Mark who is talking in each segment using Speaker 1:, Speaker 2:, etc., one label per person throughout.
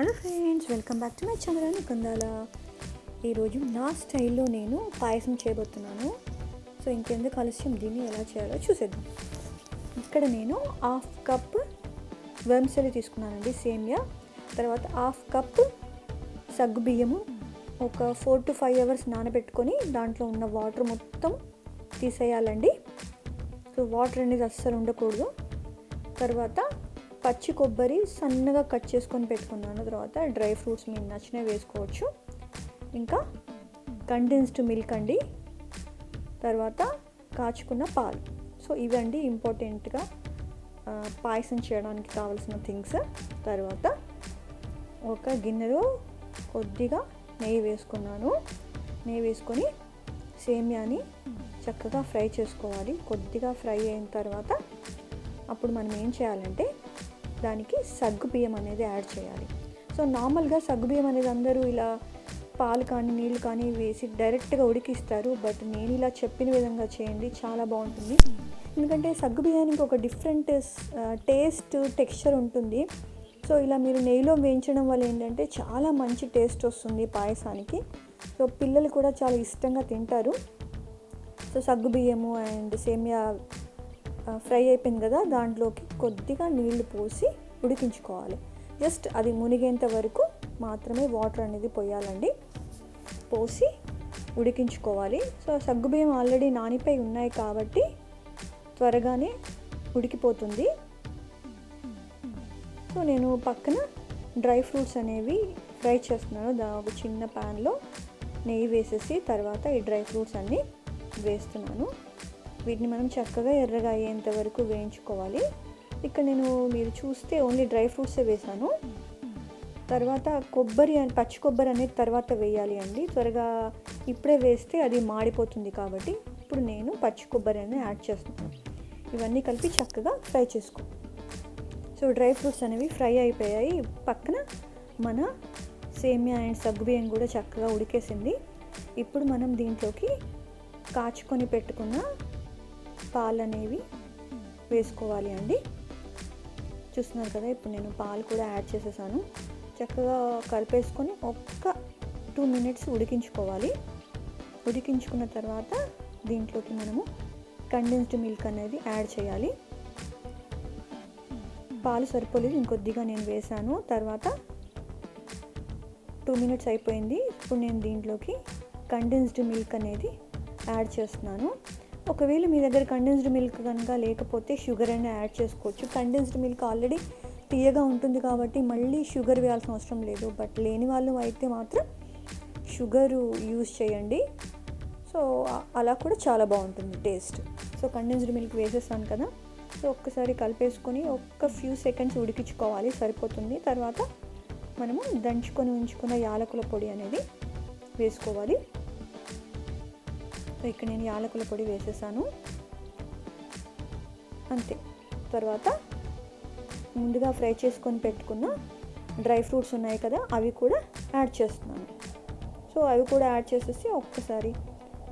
Speaker 1: Hello friends welcome back to my channel. కుందాల. ఈరోజు నా స్టైల్లో నేను పాయసం చేయబోతున్నాను. సో ఇంకెందుకు ఆలస్యం? దీన్ని ఎలా చేయాలో చూసేద్దాం. ఇక్కడ నేను హాఫ్ కప్ వెంసలి తీసుకున్నానండి సేమియా. తర్వాత హాఫ్ కప్ సగ్గు బియ్యము. ఒక ఫోర్ టు ఫైవ్ అవర్స్ నానబెట్టుకొని దాంట్లో ఉన్న వాటర్ మొత్తం తీసేయాలండి. సో వాటర్ అనేది అస్సలు ఉండకూడదు. తర్వాత పచ్చి కొబ్బరి సన్నగా కట్ చేసుకొని పెట్టుకున్నాను. తర్వాత డ్రై ఫ్రూట్స్ మీకు నచ్చినవి వేసుకోవచ్చు. ఇంకా కండెన్స్డ్ మిల్క్ అండి. తర్వాత కాచుకున్న పాలు. సో ఇవండి ఇంపార్టెంట్గా పాయసం చేయడానికి కావాల్సిన థింగ్స్. తర్వాత ఒక గిన్నెలో కొద్దిగా నెయ్యి వేసుకున్నాను. నెయ్యి వేసుకొని సేమియాని చక్కగా ఫ్రై చేసుకోవాలి. కొద్దిగా ఫ్రై అయిన తర్వాత అప్పుడు మనం ఏం చేయాలంటే దానికి సగ్గుబియ్యం అనేది యాడ్ చేయాలి. సో నార్మల్గా సగ్గుబియ్యం అనేది అందరూ ఇలా పాలు కానీ నీళ్ళు కానీ వేసి డైరెక్ట్గా ఉడికిస్తారు. బట్ నేను ఇలా చెప్పిన విధంగా చేయండి చాలా బాగుంటుంది. ఎందుకంటే సగ్గు బియ్యానికి ఒక డిఫరెంట్ టేస్ట్ టెక్స్చర్ ఉంటుంది. సో ఇలా మీరు నెయ్యిలో వేయించడం వల్ల ఏంటంటే చాలా మంచి టేస్ట్ వస్తుంది పాయసానికి. సో పిల్లలు కూడా చాలా ఇష్టంగా తింటారు. సో సగ్గు బియ్యము అండ్ సేమియా ఫ్రై అయిపోయింది కదా దాంట్లోకి కొద్దిగా నీళ్ళు పోసి ఉడికించుకోవాలి. జస్ట్ అది మునిగేంత వరకు మాత్రమే వాటర్ అనేది పోయాలండి. పోసి ఉడికించుకోవాలి. సో సగ్గుబియ్యం ఆల్రెడీ నానిపై ఉన్నాయి కాబట్టి త్వరగానే ఉడికిపోతుంది. సో నేను పక్కన డ్రై ఫ్రూట్స్ అనేవి ఫ్రై చేస్తున్నాను. దా ఒక చిన్న ప్యాన్లో నెయ్యి వేసేసి తర్వాత ఈ డ్రై ఫ్రూట్స్ అన్నీ వేస్తున్నాను. వీటిని మనం చక్కగా ఎర్రగా అయ్యేంత వరకు వేయించుకోవాలి. ఇక్కడ నేను మీరు చూస్తే ఓన్లీ డ్రై ఫ్రూట్సే వేసాను. తర్వాత కొబ్బరి పచ్చి కొబ్బరి అనేది తర్వాత వేయాలి అండి. త్వరగా ఇప్పుడే వేస్తే అది మాడిపోతుంది కాబట్టి ఇప్పుడు నేను పచ్చి కొబ్బరి అనేది యాడ్ చేస్తున్నాను. ఇవన్నీ కలిపి చక్కగా ఫ్రై చేసుకో. సో డ్రై ఫ్రూట్స్ అనేవి ఫ్రై అయిపోయాయి. పక్కన మన సేమియా అండ్ సగ్గుబియ్యం కూడా చక్కగా ఉడికేసింది. ఇప్పుడు మనం దీంట్లోకి కాచుకొని పెట్టుకున్న పాలు అనేవి వేసుకోవాలి అండి. చూస్తున్నారు కదా ఇప్పుడు నేను పాలు కూడా యాడ్ చేసేసాను. చక్కగా కలిపేసుకొని ఒక్క టూ మినిట్స్ ఉడికించుకోవాలి. ఉడికించుకున్న తర్వాత దీంట్లోకి మనము కండెన్స్డ్ మిల్క్ అనేది యాడ్ చేయాలి. పాలు సరిపోలేదు ఇంకొద్దిగా నేను వేసాను. తర్వాత టూ మినిట్స్ అయిపోయింది. ఇప్పుడు నేను దీంట్లోకి కండెన్స్డ్ మిల్క్ అనేది యాడ్ చేస్తున్నాను. ఒకవేళ మీ దగ్గర కండెన్స్డ్ మిల్క్ కనుక లేకపోతే షుగర్ అయినా యాడ్ చేసుకోవచ్చు. కండెన్స్డ్ మిల్క్ ఆల్రెడీ తీయగా ఉంటుంది కాబట్టి మళ్ళీ షుగర్ వేయాల్సిన అవసరం లేదు. బట్ లేని వాళ్ళు అయితే మాత్రం షుగర్ యూజ్ చేయండి. సో అలా కూడా చాలా బాగుంటుంది టేస్ట్ సో కండెన్స్డ్ మిల్క్ వేసేసాను కదా. సో ఒక్కసారి కలిపేసుకొని ఒక్క ఫ్యూ సెకండ్స్ ఉడికించుకోవాలి. సరిపోతుంది. తర్వాత మనము దంచుకొని ఉంచుకున్న యాలకుల పొడి అనేది వేసుకోవాలి. సో ఇక్కడ నేను యాలకుల పొడి వేసేసాను. అంతే. తర్వాత ముందుగా ఫ్రై చేసుకొని పెట్టుకున్న డ్రై ఫ్రూట్స్ ఉన్నాయి కదా అవి కూడా యాడ్ చేస్తున్నాను. సో అవి కూడా యాడ్ చేసేసి ఒక్కసారి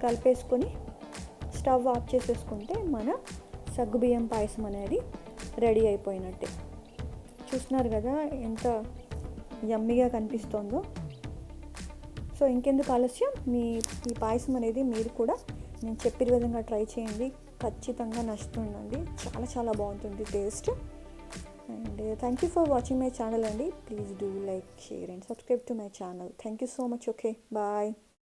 Speaker 1: కలిపేసుకొని స్టవ్ ఆఫ్ చేసేసుకుంటే మన సగ్గుబియ్యం పాయసం అనేది రెడీ అయిపోయినట్టే. చూస్తున్నారు కదా ఎంత యమ్మీగా కనిపిస్తోందో. సో ఇంకెందుకు ఆలస్యం? మీ ఈ పాయసం అనేది మీరు కూడా నేను చెప్పిన విధంగా ట్రై చేయండి. ఖచ్చితంగా నచ్చుతుందండి. చాలా చాలా బాగుంటుంది taste. And thank you for watching my channel అండి. Please do like share and subscribe to my channel thank you so much okay bye